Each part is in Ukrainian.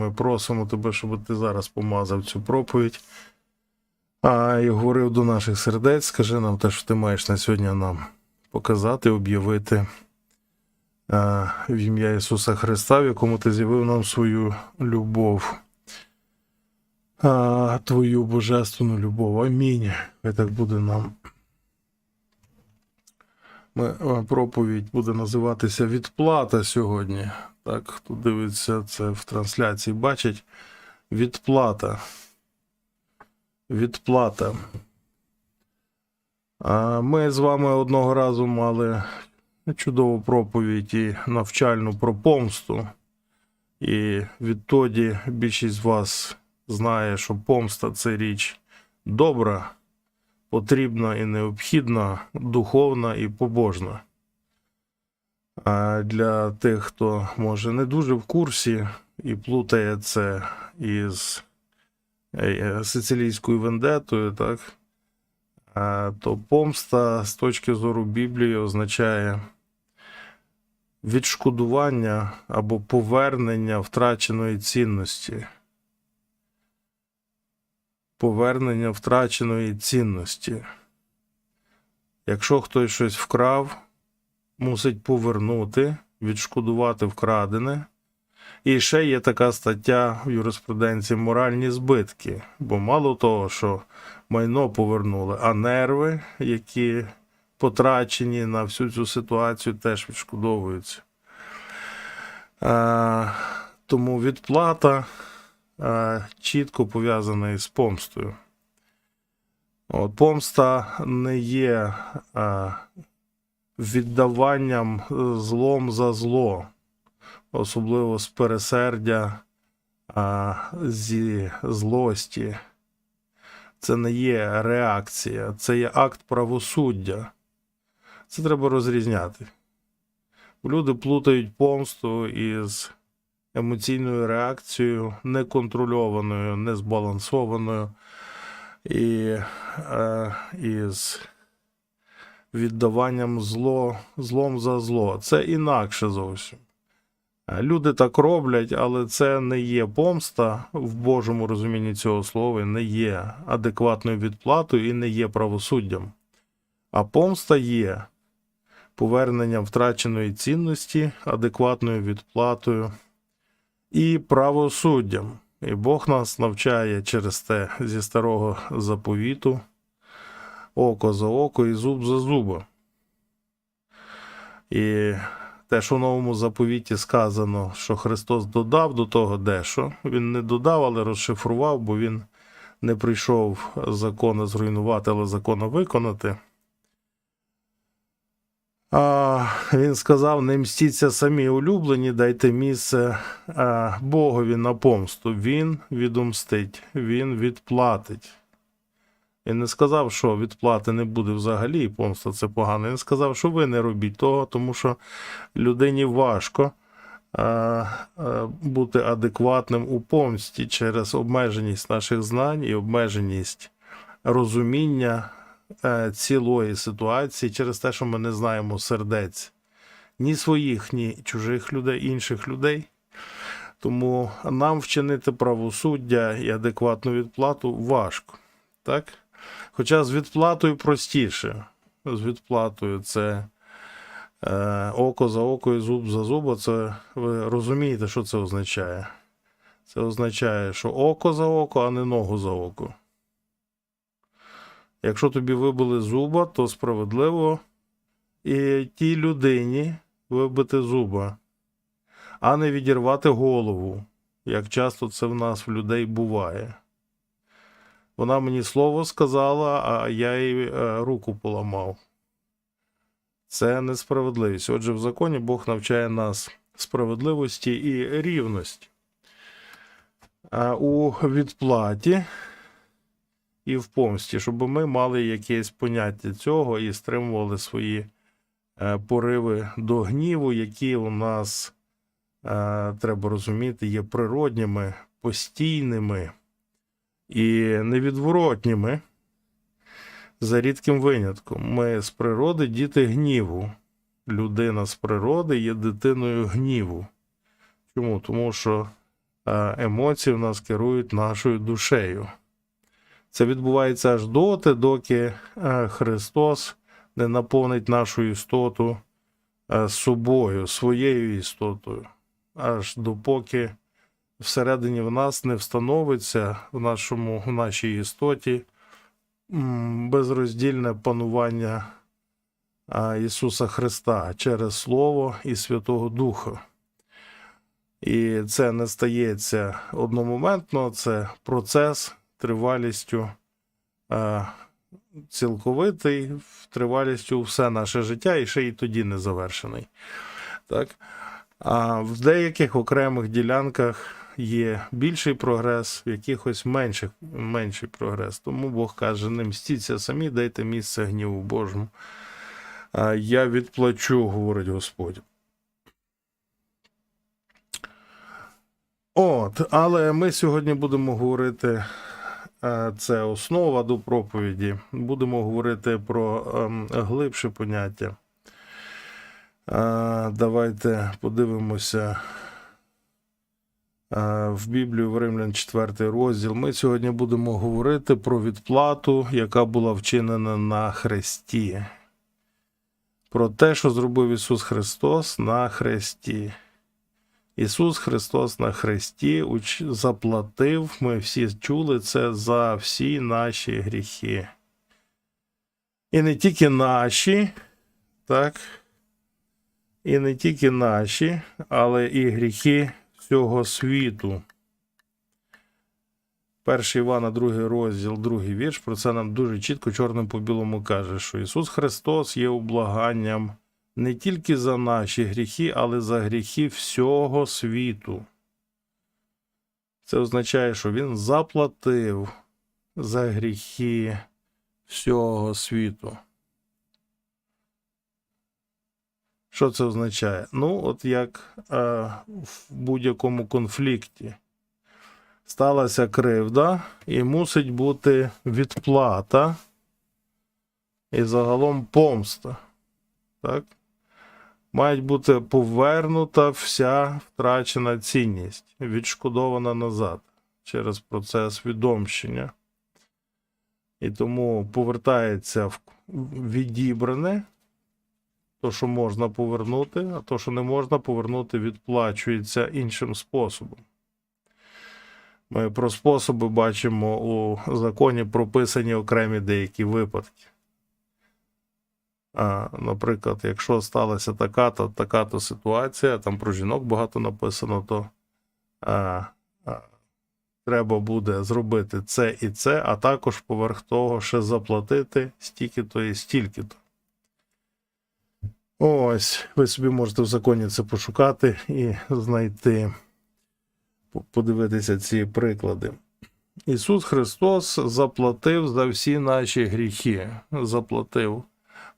Ми просимо тебе, щоб ти зараз помазав цю проповідь. А і говорив до наших сердець, скажи нам те, що ти маєш на сьогодні нам показати, об'явити в ім'я Ісуса Христа, в якому ти з'явив нам свою любов, а, твою божественну любов. Амінь. Хай буде нам. Ми, проповідь буде називатися Відплата сьогодні. Так, хто дивиться це в трансляції, бачить відплата. Відплата. А ми з вами одного разу мали чудову проповідь і навчальну про помсту. І відтоді більшість з вас знає, що помста це річ добра, потрібна і необхідна, духовна і побожна. А для тих, хто може не дуже в курсі і плутає це із е, сицилійською вендетою, так, то помста з точки зору Біблії означає відшкодування або повернення втраченої цінності. Повернення втраченої цінності. Якщо хтось щось вкрав, мусить повернути, відшкодувати вкрадене. І ще є така стаття в юриспруденції моральні збитки. Бо мало того, що майно повернули, а нерви, які потрачені на всю цю ситуацію, теж відшкодовуються. Тому відплата чітко пов'язана із помстою. От, помста не є а, віддаванням злом за зло, особливо з пересердя, зі злості. Це не є реакція, це є акт правосуддя. Це треба розрізняти. Люди плутають помсту із емоційною реакцією, неконтрольованою, незбалансованою і е, із віддаванням зло, злом за зло. Це інакше зовсім. Е, Люди так роблять, але це не є помста в Божому розумінні цього слова, не є адекватною відплатою і не є правосуддям. А помста є поверненням втраченої цінності, адекватною відплатою і правосуддям. І Бог нас навчає через те зі старого заповіту око за око і зуб за зуба. І те, що в новому заповіті сказано, що Христос додав до того дещо, він не додав, але розшифрував, бо він не прийшов закона зруйнувати, але закона виконати. А, він сказав: не мстіться самі улюблені, дайте місце а, Богові на помсту. Він відомстить, він відплатить. Він не сказав, що відплати не буде взагалі, і помста це погано. Він сказав, що ви не робіть того, тому що людині важко а, а, бути адекватним у помсті через обмеженість наших знань і обмеженість розуміння цілої ситуації через те, що ми не знаємо сердець ні своїх, ні чужих людей, інших людей. Тому нам вчинити правосуддя і адекватну відплату важко. Так? Хоча з відплатою простіше. З відплатою це е, око за око і зуб за зуба. Це ви розумієте, що це означає? Це означає, що око за око, а не ногу за око. Якщо тобі вибили зуба, то справедливо і тій людині вибити зуба, а не відірвати голову, як часто це в нас в людей буває. Вона мені слово сказала, а я їй е, руку поламав. Це несправедливість. Отже, в законі Бог навчає нас справедливості і рівності. А у відплаті і в помсті, щоб ми мали якесь поняття цього і стримували свої е, пориви до гніву, які у нас, е, треба розуміти, є природніми, постійними і невідворотніми. За рідким винятком. Ми з природи діти гніву. Людина з природи є дитиною гніву. Чому? Тому що е, емоції в нас керують нашою душею. Це відбувається аж доти, доки е, Христос не наповнить нашу істоту е, собою, своєю істотою, аж допоки всередині в нас не встановиться в, нашому, в нашій істоті безроздільне панування Ісуса Христа через Слово і Святого Духа. І це не стається одномоментно, це процес тривалістю е, цілковитий, тривалістю все наше життя, і ще й тоді не завершений. Так? А в деяких окремих ділянках є більший прогрес, в якихось менших, менший прогрес. Тому Бог каже: не мстіться самі, дайте місце гніву Божому. А я відплачу, говорить Господь. От, але ми сьогодні будемо говорити, це основа до проповіді. Будемо говорити про ем, глибше поняття. Е, Давайте подивимося е, в Біблію в Римлян 4 розділ. Ми сьогодні будемо говорити про відплату, яка була вчинена на хресті. Про те, що зробив Ісус Христос на хресті. Ісус Христос на хресті уч- заплатив, ми всі чули це за всі наші гріхи. І не тільки наші, так? І не тільки наші, але і гріхи всього світу. 1 Івана, другий розділ, другий вірш, про це нам дуже чітко чорним по білому каже, що Ісус Христос є облаганням не тільки за наші гріхи, але за гріхи всього світу. Це означає, що Він заплатив за гріхи всього світу. Що це означає? Ну, от як е, в будь-якому конфлікті сталася кривда, і мусить бути відплата і загалом помста. Так? Мають бути повернута вся втрачена цінність, відшкодована назад через процес відомщення. І тому повертається в відібране, то, що можна повернути, а то, що не можна повернути, відплачується іншим способом. Ми про способи бачимо у законі прописані окремі деякі випадки. Наприклад, якщо сталася така-то така-то ситуація, там про жінок багато написано, то а, а, треба буде зробити це і це, а також поверх того ще заплатити стільки-то і стільки-то. Ось, ви собі можете в законі це пошукати і знайти, подивитися ці приклади. Ісус Христос заплатив за всі наші гріхи. Заплатив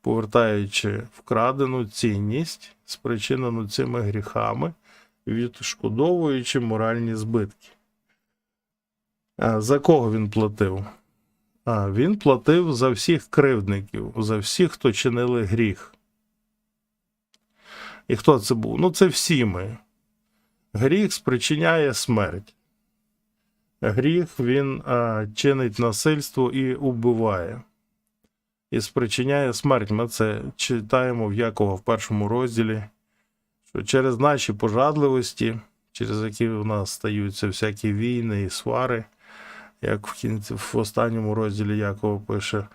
повертаючи вкрадену цінність, спричинену цими гріхами, відшкодовуючи моральні збитки. За кого він платив? А, він платив за всіх кривдників, за всіх, хто чинили гріх. І хто це був? Ну, це всі ми. Гріх спричиняє смерть. Гріх він а, чинить насильство і убиває і спричиняє смерть. Ми це читаємо в Якова в першому розділі, що через наші пожадливості, через які в нас стаються всякі війни і свари, як в кінці в останньому розділі Якова пише,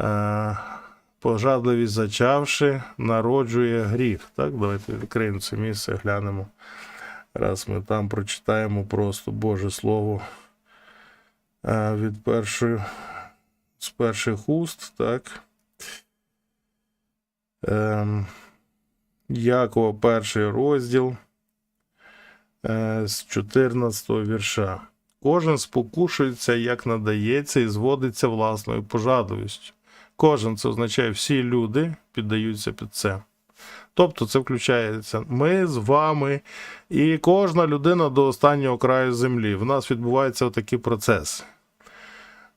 е, пожадливість зачавши, народжує гріх. Так, давайте відкриємо це місце, глянемо. Раз ми там прочитаємо просто Боже Слово е, від першої з перших уст, так. Ем, Якова, перший розділ е, з 14 вірша. Кожен спокушується, як надається, і зводиться власною пожадливістю. Кожен це означає, всі люди піддаються під це. Тобто це включається ми з вами і кожна людина до останнього краю землі. В нас відбувається отакий процес.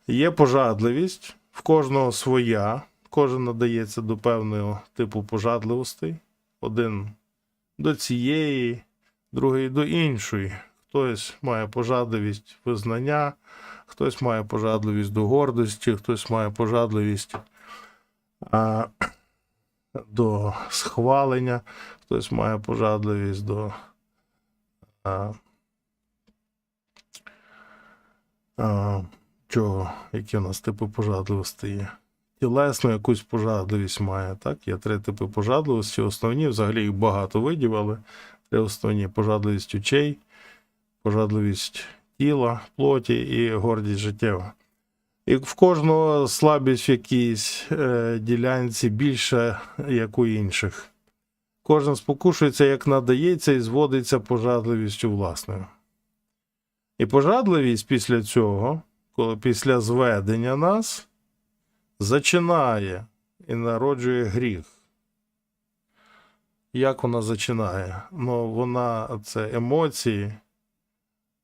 Є пожадливість, В кожного своя, кожен надається до певного типу пожадливостей. Один до цієї, другий до іншої. Хтось має пожадливість визнання, хтось має пожадливість до гордості, хтось має пожадливість а, до схвалення, хтось має пожадливість до. А, а, чого, які у нас типи пожадливості є? Тілесну якусь пожадливість має. Так? Є три типи пожадливості. Основні, взагалі їх багато видів, але три основні пожадливість очей, пожадливість тіла, плоті і гордість життєва. І в кожного слабість в якійсь е, ділянці більше, як у інших. Кожен спокушується, як надається, і зводиться пожадливістю власною. І пожадливість після цього, після зведення нас, зачинає і народжує гріх. Як вона зачинає? Ну, вона це емоції,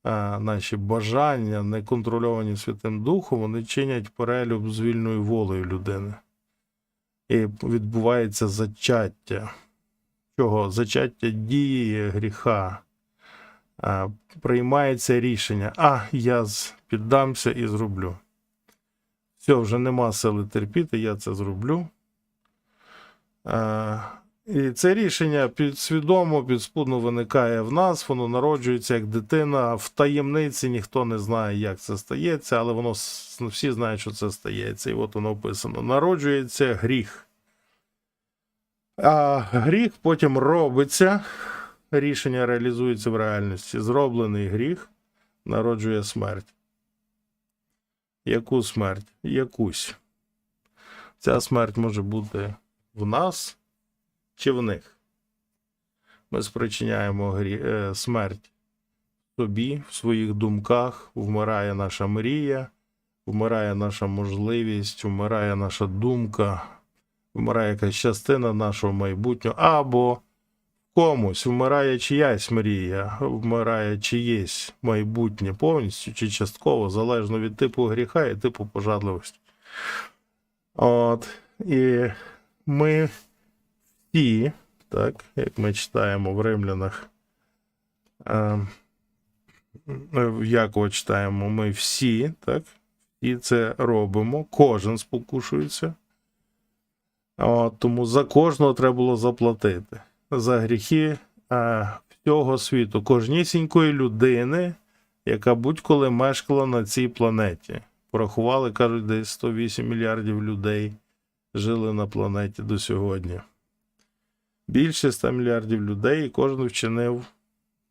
а, наші бажання, не контрольовані Святим Духом, вони чинять перелюб з вільною волею людини. І відбувається зачаття. Чого? Зачаття дії гріха. А, приймається рішення, а я з- піддамся і зроблю. Все, вже нема сили терпіти, я це зроблю. А, і це рішення підсвідомо, підспудно виникає в нас, воно народжується як дитина. В таємниці ніхто не знає, як це стається, але воно всі знають, що це стається. І от воно описано. Народжується гріх. А гріх потім робиться, рішення реалізується в реальності. Зроблений гріх народжує смерть. Яку смерть? Якусь. Ця смерть може бути в нас чи в них. Ми спричиняємо грі... е, смерть собі, в своїх думках, вмирає наша мрія, вмирає наша можливість, вмирає наша думка, вмирає якась частина нашого майбутнього, або комусь вмирає чиясь мрія, вмирає чиєсь майбутнє повністю чи частково, залежно від типу гріха і типу пожадливості. От. І ми всі, так, як ми читаємо в римлянах, е, в Якова читаємо, ми всі, так, і це робимо, кожен спокушується. От, тому за кожного треба було заплатити. За гріхи е, всього світу, кожнісінької людини, яка будь-коли мешкала на цій планеті. Порахували, кажуть, десь 108 мільярдів людей жили на планеті до сьогодні. Більше 100 мільярдів людей, і кожен вчинив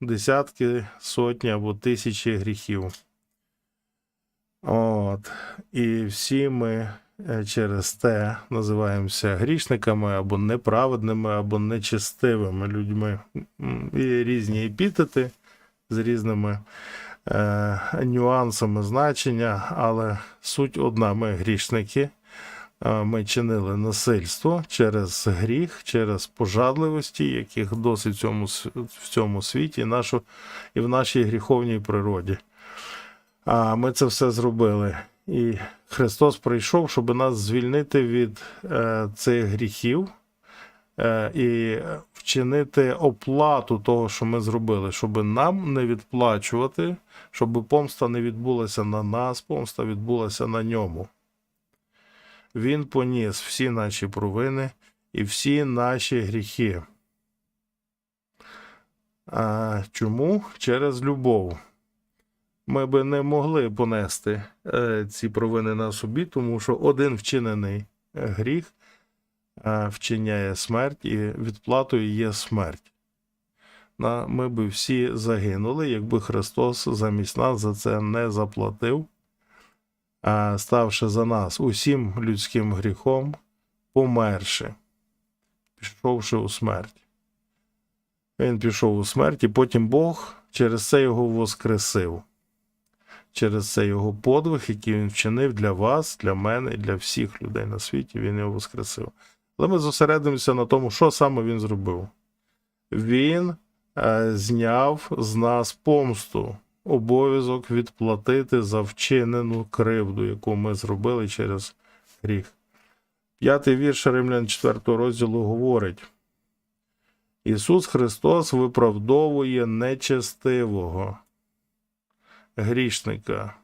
десятки, сотні або тисячі гріхів. От. І всі ми через те називаємося грішниками або неправедними, або нечестивими людьми. І різні епітети з різними е, нюансами значення, але суть одна: ми грішники. Е, Ми чинили насильство через гріх, через пожадливості, яких досить в цьому, в цьому світі, нашу, і в нашій гріховній природі. А ми це все зробили. І Христос прийшов, щоб нас звільнити від е, цих гріхів е, і вчинити оплату того, що ми зробили, щоб нам не відплачувати, щоб помста не відбулася на нас, помста відбулася на ньому. Він поніс всі наші провини і всі наші гріхи. А чому? Через любов. Ми би не могли понести е, ці провини на собі, тому що один вчинений е, гріх е, вчиняє смерть, і відплатою є смерть. Ми би всі загинули, якби Христос замість нас за це не заплатив, ставши за нас усім людським гріхом, померши, пішовши у смерть. Він пішов у смерть, і потім Бог через це його воскресив. Через це його подвиг, який він вчинив для вас, для мене і для всіх людей на світі, він його воскресив. Але ми зосередимося на тому, що саме він зробив. Він е, зняв з нас помсту, обов'язок відплатити за вчинену кривду, яку ми зробили через гріх. П'ятий вірш Римлян 4 розділу говорить: Ісус Христос виправдовує нечестивого грішника,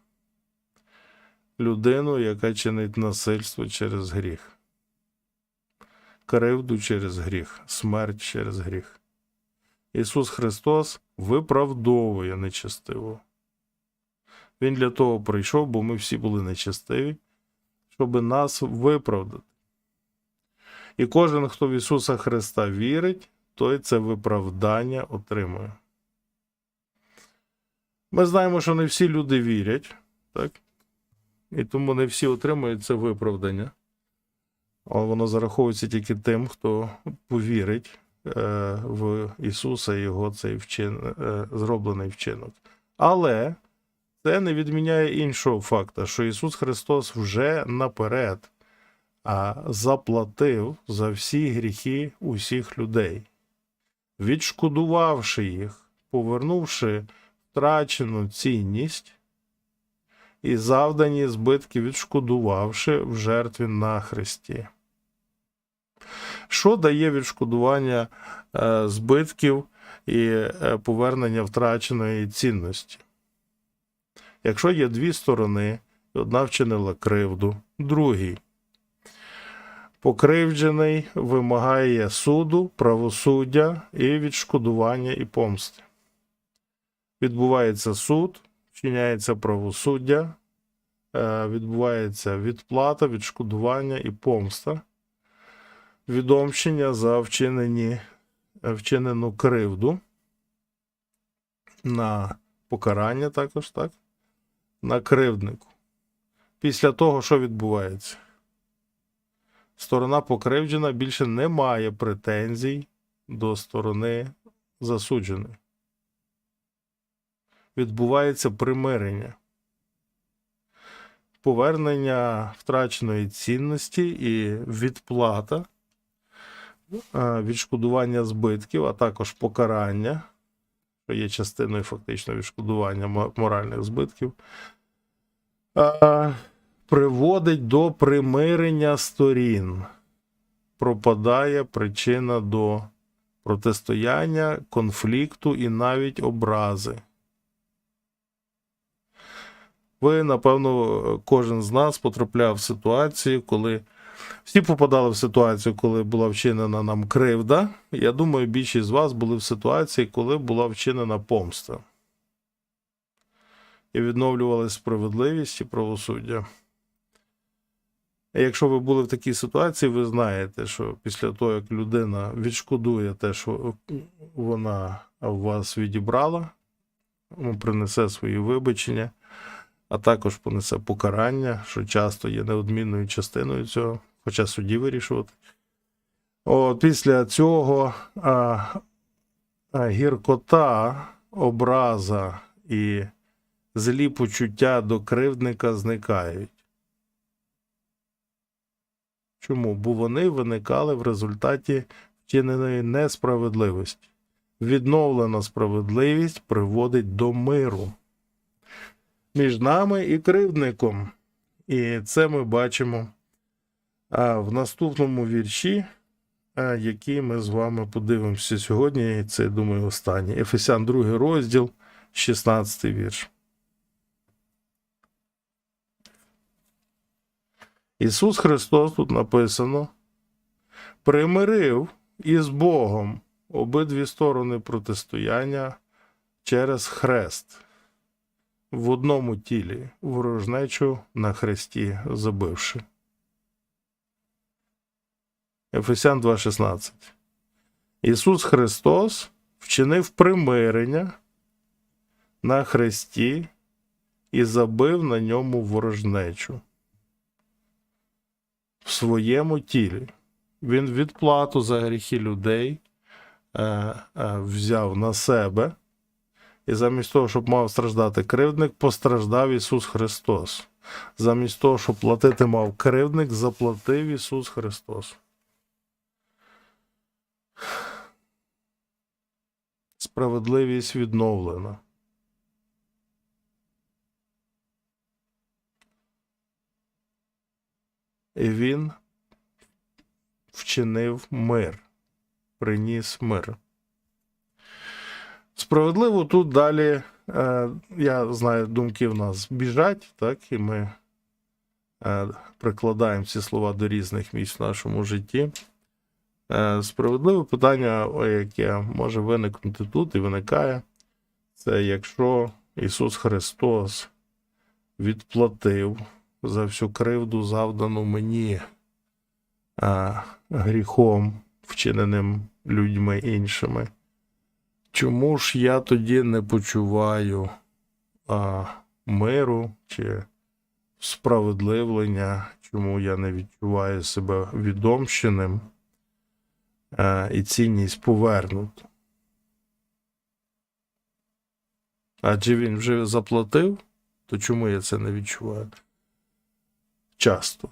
людину, яка чинить насильство через гріх, кривду через гріх, смерть через гріх. Ісус Христос виправдовує нечестивого. Він для того прийшов, бо ми всі були нечестиві, щоб нас виправдати. І кожен, хто в Ісуса Христа вірить, той це виправдання отримує. Ми знаємо, що не всі люди вірять, так? І тому не всі отримують це виправдання. А воно зараховується тільки тим, хто повірить е, в Ісуса і його цей вчин, е, зроблений вчинок. Але це не відміняє іншого факту, що Ісус Христос вже наперед а, заплатив за всі гріхи усіх людей, відшкодувавши їх, повернувши втрачену цінність і завдані збитки відшкодувавши в жертві на Христі. Що дає відшкодування е, збитків і е, повернення втраченої цінності? Якщо є дві сторони, одна вчинила кривду, другий покривджений вимагає суду, правосуддя і відшкодування і помсти. Відбувається суд, вчиняється правосуддя, е, відбувається відплата, відшкодування і помста, відомщення за вчинені, е, вчинену кривду на покарання також, так? На кривднику. Після того, що відбувається? Сторона покривджена більше не має претензій до сторони засудженої. Відбувається примирення, повернення втраченої цінності і відплата, е, відшкодування збитків, а також покарання, що є частиною фактично відшкодування моральних збитків. е, приводить до примирення сторін. Пропадає причина до протистояння, конфлікту і навіть образи. Ви, напевно, кожен з нас потрапляв в ситуацію, коли всі попадали в ситуацію, коли була вчинена нам кривда. Я думаю, більшість з вас були в ситуації, коли була вчинена помста. І відновлювали справедливість і правосуддя. Якщо ви були в такій ситуації, ви знаєте, що після того, як людина відшкодує те, що вона вас відібрала, ну, принесе свої вибачення, а також понесе покарання, що часто є неодмінною частиною цього, хоча судді вирішувати. От, після цього а, а, гіркота, образа і злі почуття до кривдника зникають. Чому? Бо вони виникали в результаті вчиненої несправедливості. Відновлена справедливість приводить до миру між нами і кривдником. І це ми бачимо в наступному вірші, який ми з вами подивимося сьогодні. І це, думаю, останній. Ефесян 2 розділ, 16 вірш. Ісус Христос тут написано, примирив із Богом обидві сторони протистояння через хрест в одному тілі, ворожнечу на хресті забивши. Ефесян 2.16. Ісус Христос вчинив примирення на хресті і забив на ньому ворожнечу в своєму тілі. Він відплату за гріхи людей е, е, взяв на себе, і замість того, щоб мав страждати кривдник, постраждав Ісус Христос. Замість того, щоб платити мав кривдник, заплатив Ісус Христос. Справедливість відновлена. і він вчинив мир, приніс мир. Справедливо тут далі, е, я знаю, думки в нас біжать, так, і ми е, прикладаємо ці слова до різних місць в нашому житті. Е, справедливе питання, яке може виникнути тут і виникає, це якщо Ісус Христос відплатив за всю кривду, завдану мені а, гріхом, вчиненим людьми іншими. Чому ж я тоді не почуваю а, миру чи справедливлення, чому я не відчуваю себе відомщеним а, і цінність повернута? Адже він вже заплатив, то чому я це не відчуваю? Часто.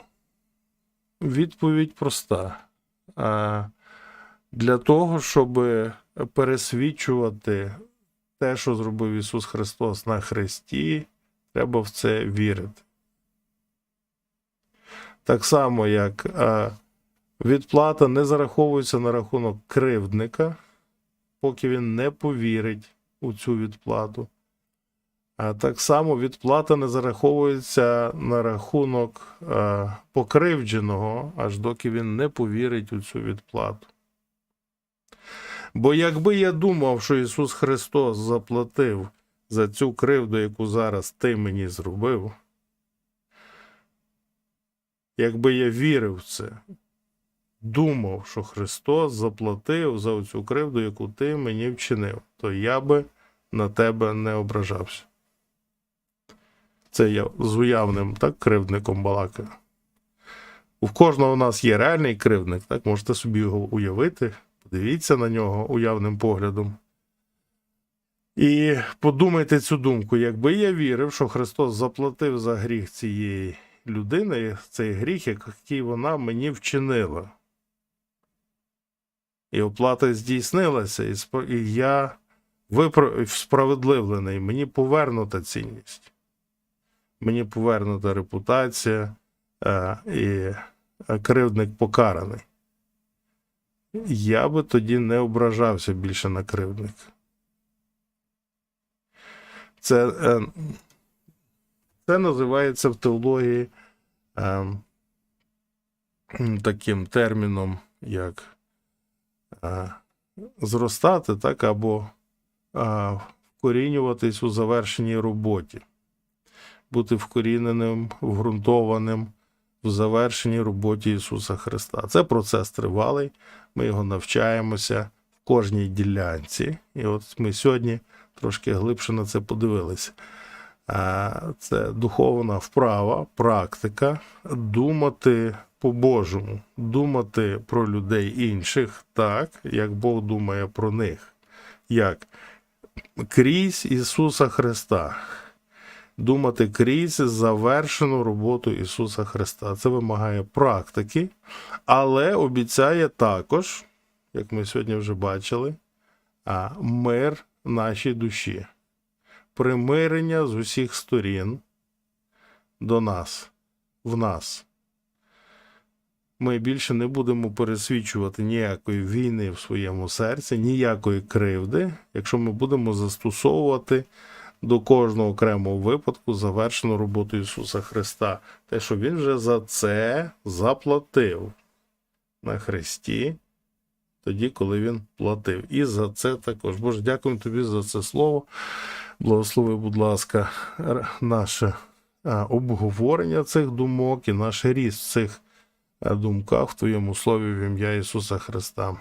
Відповідь проста. А, Для того, щоб пересвідчувати те, що зробив Ісус Христос на Христі, треба в це вірити. Так само, як відплата не зараховується на рахунок кривдника, поки він не повірить у цю відплату. А так само відплата не зараховується на рахунок е, покривдженого, аж доки він не повірить у цю відплату. Бо якби я думав, що Ісус Христос заплатив за цю кривду, яку зараз ти мені зробив, якби я вірив в це, думав, що Христос заплатив за цю кривду, яку ти мені вчинив, то я би на тебе не ображався. Це я з уявним так, кривдником балакаю. У кожного у нас є реальний кривдник, так, можете собі його уявити, подивіться на нього уявним поглядом. І подумайте цю думку, якби я вірив, що Христос заплатив за гріх цієї людини, цей гріх, який вона мені вчинила. І оплата здійснилася, і я справедливлений, мені повернута цінність мені повернута репутація е, і кривдник покараний. Я би тоді не ображався більше на кривдника. Це, е, це називається в теології е, таким терміном, як е, зростати, так, або вкорінюватись у завершеній роботі бути вкоріненим, вґрунтованим в завершеній роботі Ісуса Христа. Це процес тривалий, ми його навчаємося в кожній ділянці. І от ми сьогодні трошки глибше на це подивилися. Це духовна вправа, практика, думати по-божому, думати про людей інших так, як Бог думає про них. Як? Крізь Ісуса Христа думати крізь завершену роботу Ісуса Христа. Це вимагає практики, але обіцяє також, як ми сьогодні вже бачили, мир нашій душі, примирення з усіх сторін до нас, в нас. Ми більше не будемо пересвідчувати ніякої війни в своєму серці, ніякої кривди, якщо ми будемо застосовувати до кожного окремого випадку завершену роботу Ісуса Христа. Те, що Він вже за це заплатив на Христі, тоді, коли Він платив. І за це також. Боже, дякуємо тобі за це слово. Благослови, будь ласка, наше обговорення цих думок і наш ріст в цих думках в Твоєму слові в ім'я Ісуса Христа.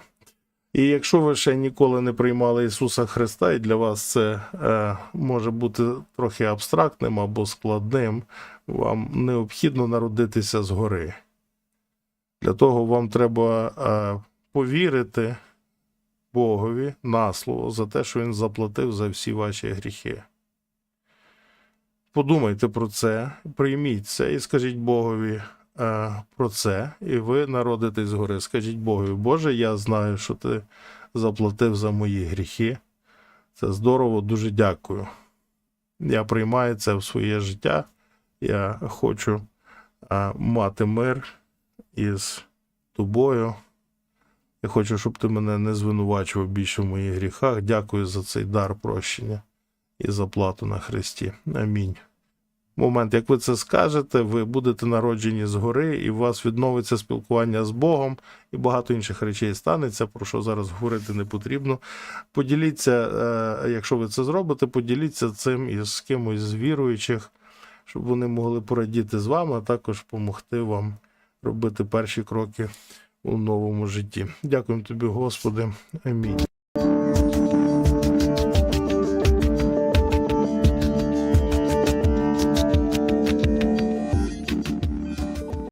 І якщо ви ще ніколи не приймали Ісуса Христа, і для вас це е, може бути трохи абстрактним або складним, вам необхідно народитися згори. Для того вам треба е, повірити Богові на слово за те, що Він заплатив за всі ваші гріхи. Подумайте про це, прийміть це і скажіть Богові про це, і ви народитесь згори. Скажіть Богові, Боже, я знаю, що ти заплатив за мої гріхи. Це здорово, дуже дякую. Я приймаю це в своє життя. Я хочу е, мати мир із тобою. Я хочу, щоб ти мене не звинувачував більше в моїх гріхах. Дякую за цей дар прощення і заплату на Христі. Амінь. Момент, як ви це скажете, ви будете народжені згори, і у вас відновиться спілкування з Богом, і багато інших речей станеться, про що зараз говорити не потрібно. Поділіться, е, якщо ви це зробите, поділіться цим із кимось з віруючих, щоб вони могли порадіти з вами, а також допомогти вам робити перші кроки у новому житті. Дякуємо тобі, Господи. Амінь.